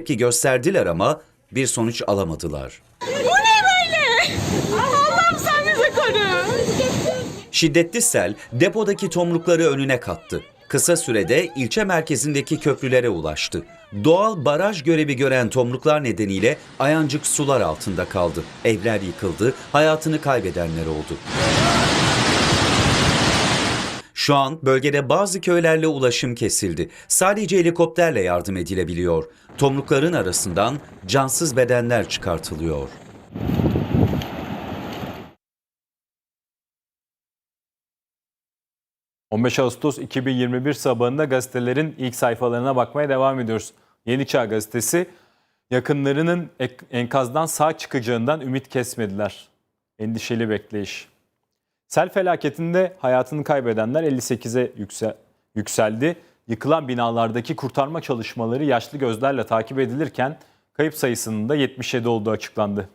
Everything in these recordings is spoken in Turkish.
tepki gösterdiler ama bir sonuç alamadılar. Bu ne böyle? Allah'ım sen bizi koru. Şiddetli sel depodaki tomrukları önüne kattı. Kısa sürede ilçe merkezindeki köprülere ulaştı. Doğal baraj görevi gören tomruklar nedeniyle Ayancık sular altında kaldı. Evler yıkıldı, hayatını kaybedenler oldu. Şu an bölgede bazı köylerle ulaşım kesildi. Sadece helikopterle yardım edilebiliyor. Tomrukların arasından cansız bedenler çıkartılıyor. ...15 Ağustos 2021 sabahında gazetelerin ilk sayfalarına bakmaya devam ediyoruz. Yeni Çağ Gazetesi yakınlarının enkazdan sağ çıkacağından ümit kesmediler. Endişeli bekleyiş. Sel felaketinde hayatını kaybedenler 58'e yüksel- yükseldi. Yıkılan binalardaki kurtarma çalışmaları yaşlı gözlerle takip edilirken kayıp sayısının da 77 olduğu açıklandı.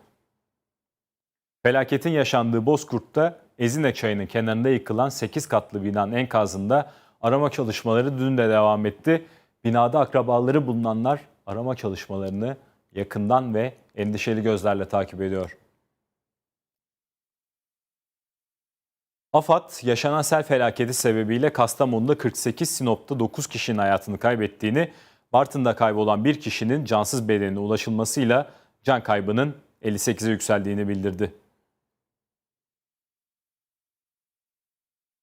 Felaketin yaşandığı Bozkurt'ta Ezine Çayı'nın kenarında yıkılan 8 katlı binanın enkazında arama çalışmaları dün de devam etti. Binada akrabaları bulunanlar arama çalışmalarını yakından ve endişeli gözlerle takip ediyor. AFAD yaşanan sel felaketi sebebiyle Kastamonu'da 48, Sinop'ta 9 kişinin hayatını kaybettiğini, Bartın'da kaybolan bir kişinin cansız bedenine ulaşılmasıyla can kaybının 58'e yükseldiğini bildirdi.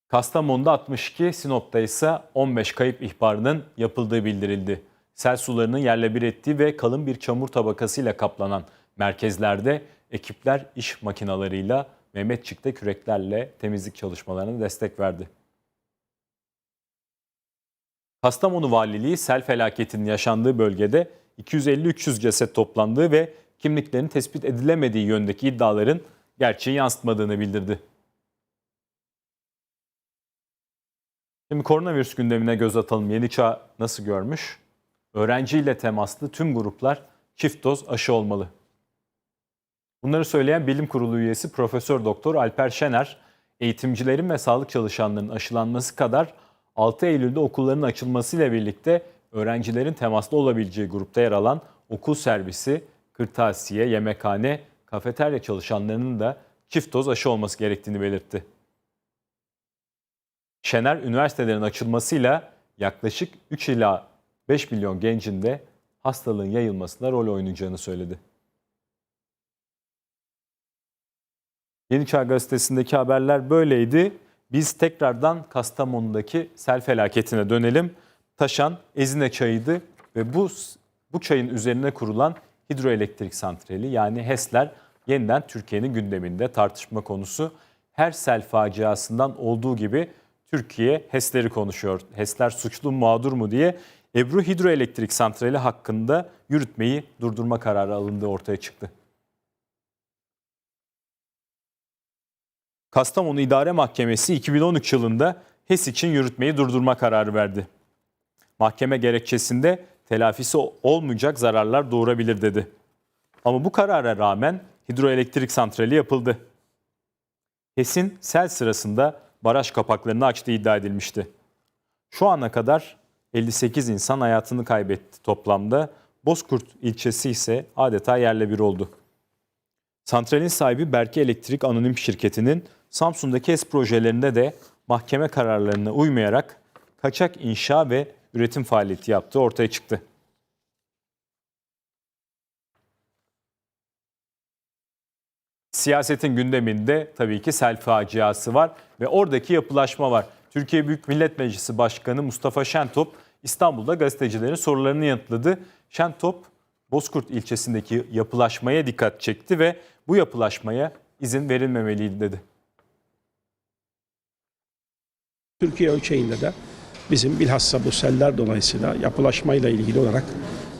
Kastamonu'da 62, Sinop'ta ise 15 kayıp ihbarının yapıldığı bildirildi. Sel sularının yerle bir ettiği ve kalın bir çamur tabakasıyla kaplanan merkezlerde ekipler iş makinalarıyla Mehmetçik'te küreklerle temizlik çalışmalarına destek verdi. Kastamonu Valiliği sel felaketinin yaşandığı bölgede 250-300 ceset toplandığı ve kimliklerin tespit edilemediği yöndeki iddiaların gerçeği yansıtmadığını bildirdi. Şimdi koronavirüs gündemine göz atalım. Yeni Çağ nasıl görmüş? Öğrenciyle temaslı tüm gruplar çift doz aşı olmalı. Bunları söyleyen Bilim Kurulu üyesi Profesör Doktor Alper Şener, eğitimcilerin ve sağlık çalışanlarının aşılanması kadar 6 Eylül'de okulların açılmasıyla birlikte öğrencilerin temaslı olabileceği grupta yer alan okul servisi, kırtasiye, yemekhane, kafeterya çalışanlarının da çift doz aşı olması gerektiğini belirtti. Şener üniversitelerin açılmasıyla yaklaşık 3 ila 5 milyon gencin de hastalığın yayılmasına rol oynayacağını söyledi. Yeni Çağ Gazetesi'ndeki haberler böyleydi. Biz tekrardan Kastamonu'daki sel felaketine dönelim. Taşan Ezine çayıydı ve bu bu çayın üzerine kurulan hidroelektrik santrali yani HES'ler yeniden Türkiye'nin gündeminde tartışma konusu. Her sel faciasından olduğu gibi Türkiye HES'leri konuşuyor. HES'ler suçlu mağdur mu diye Ebru Hidroelektrik Santrali hakkında yürütmeyi durdurma kararı alındığı ortaya çıktı. Kastamonu İdare Mahkemesi 2013 yılında HES için yürütmeyi durdurma kararı verdi. Mahkeme gerekçesinde telafisi olmayacak zararlar doğurabilir dedi. Ama bu karara rağmen hidroelektrik santrali yapıldı. HES'in sel sırasında baraj kapaklarını açtığı iddia edilmişti. Şu ana kadar 58 insan hayatını kaybetti toplamda. Bozkurt ilçesi ise adeta yerle bir oldu. Santralin sahibi Berke Elektrik Anonim Şirketi'nin Samsun'daki HES projelerinde de mahkeme kararlarına uymayarak kaçak inşa ve üretim faaliyeti yaptığı ortaya çıktı. Siyasetin gündeminde tabii ki sel faciası var ve oradaki yapılaşma var. Türkiye Büyük Millet Meclisi Başkanı Mustafa Şentop İstanbul'da gazetecilerin sorularını yanıtladı. Şentop Bozkurt ilçesindeki yapılaşmaya dikkat çekti ve bu yapılaşmaya izin verilmemeliydi dedi. Türkiye ölçeğinde de bizim bilhassa bu seller dolayısıyla yapılaşmayla ilgili olarak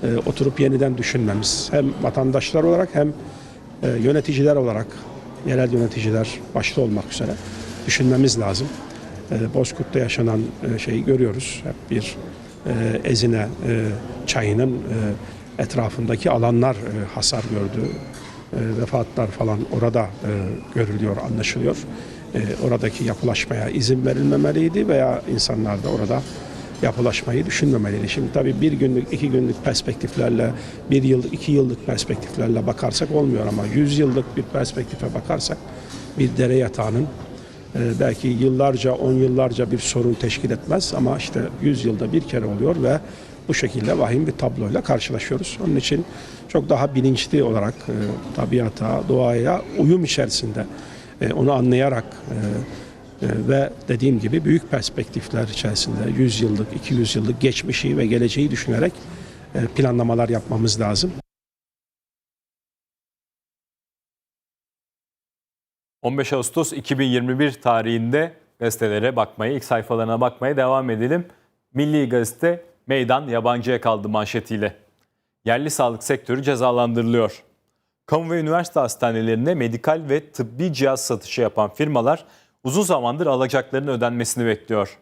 e, oturup yeniden düşünmemiz hem vatandaşlar olarak hem e, yöneticiler olarak yerel yöneticiler başta olmak üzere düşünmemiz lazım. E, Bozkurt'ta yaşanan e, şeyi görüyoruz. Hep bir e, ezine e, çayının e, etrafındaki alanlar e, hasar gördü. E, vefatlar falan orada e, görülüyor, anlaşılıyor. E, oradaki yapılaşmaya izin verilmemeliydi veya insanlar da orada yapılaşmayı düşünmemeliydi. Şimdi tabii bir günlük, iki günlük perspektiflerle, bir yıllık, iki yıllık perspektiflerle bakarsak olmuyor ama yüz yıllık bir perspektife bakarsak bir dere yatağının belki yıllarca, on yıllarca bir sorun teşkil etmez ama işte yüz yılda bir kere oluyor ve bu şekilde vahim bir tabloyla karşılaşıyoruz. Onun için çok daha bilinçli olarak e, tabiata, doğaya uyum içerisinde e, onu anlayarak e, e, ve dediğim gibi büyük perspektifler içerisinde 100 yıllık, 200 yıllık geçmişi ve geleceği düşünerek e, planlamalar yapmamız lazım. 15 Ağustos 2021 tarihinde gazetelere bakmaya, ilk sayfalarına bakmaya devam edelim. Milli Gazete meydan yabancıya kaldı manşetiyle. Yerli sağlık sektörü cezalandırılıyor. Kamu ve üniversite hastanelerine medikal ve tıbbi cihaz satışı yapan firmalar uzun zamandır alacaklarının ödenmesini bekliyor.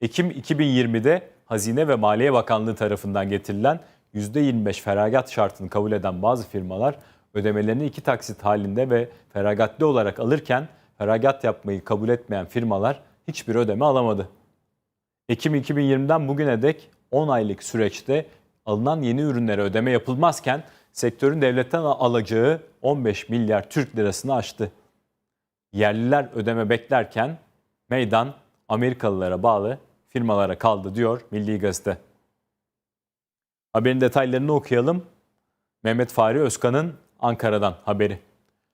Ekim 2020'de Hazine ve Maliye Bakanlığı tarafından getirilen %25 feragat şartını kabul eden bazı firmalar ödemelerini iki taksit halinde ve feragatli olarak alırken feragat yapmayı kabul etmeyen firmalar hiçbir ödeme alamadı. Ekim 2020'den bugüne dek 10 aylık süreçte alınan yeni ürünlere ödeme yapılmazken sektörün devletten alacağı 15 milyar Türk lirasını aştı. Yerliler ödeme beklerken meydan Amerikalılara bağlı firmalara kaldı diyor Milli Gazete. Haberin detaylarını okuyalım. Mehmet Fahri Özkan'ın Ankara'dan haberi.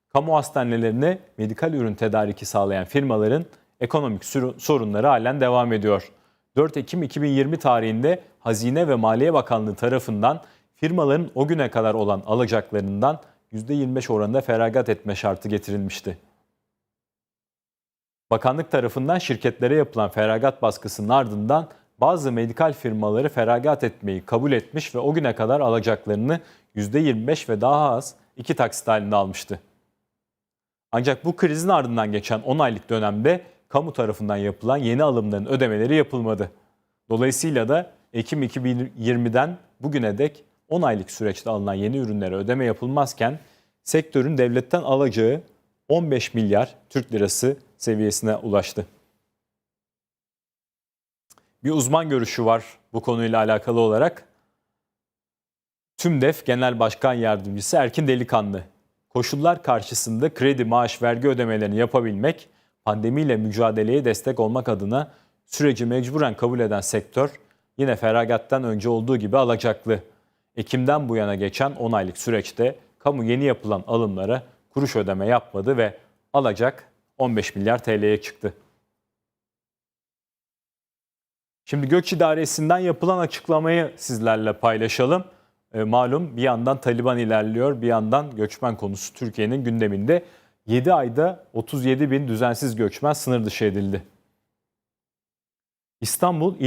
Kamu hastanelerine medikal ürün tedariki sağlayan firmaların ekonomik sorunları halen devam ediyor. 4 Ekim 2020 tarihinde Hazine ve Maliye Bakanlığı tarafından firmaların o güne kadar olan alacaklarından %25 oranında feragat etme şartı getirilmişti. Bakanlık tarafından şirketlere yapılan feragat baskısının ardından bazı medikal firmaları feragat etmeyi kabul etmiş ve o güne kadar alacaklarını %25 ve daha az iki taksit halinde almıştı. Ancak bu krizin ardından geçen 10 aylık dönemde kamu tarafından yapılan yeni alımların ödemeleri yapılmadı. Dolayısıyla da Ekim 2020'den bugüne dek 10 aylık süreçte alınan yeni ürünlere ödeme yapılmazken sektörün devletten alacağı 15 milyar Türk lirası seviyesine ulaştı. Bir uzman görüşü var bu konuyla alakalı olarak. TÜMDEF Genel Başkan Yardımcısı Erkin Delikanlı. Koşullar karşısında kredi, maaş, vergi ödemelerini yapabilmek, pandemiyle mücadeleye destek olmak adına süreci mecburen kabul eden sektör yine feragattan önce olduğu gibi alacaklı. Ekim'den bu yana geçen 10 aylık süreçte kamu yeni yapılan alımlara kuruş ödeme yapmadı ve alacak 15 milyar TL'ye çıktı. Şimdi Göç İdaresi'nden yapılan açıklamayı sizlerle paylaşalım. E, malum bir yandan Taliban ilerliyor, bir yandan göçmen konusu Türkiye'nin gündeminde. 7 ayda 37 bin düzensiz göçmen sınır dışı edildi. İstanbul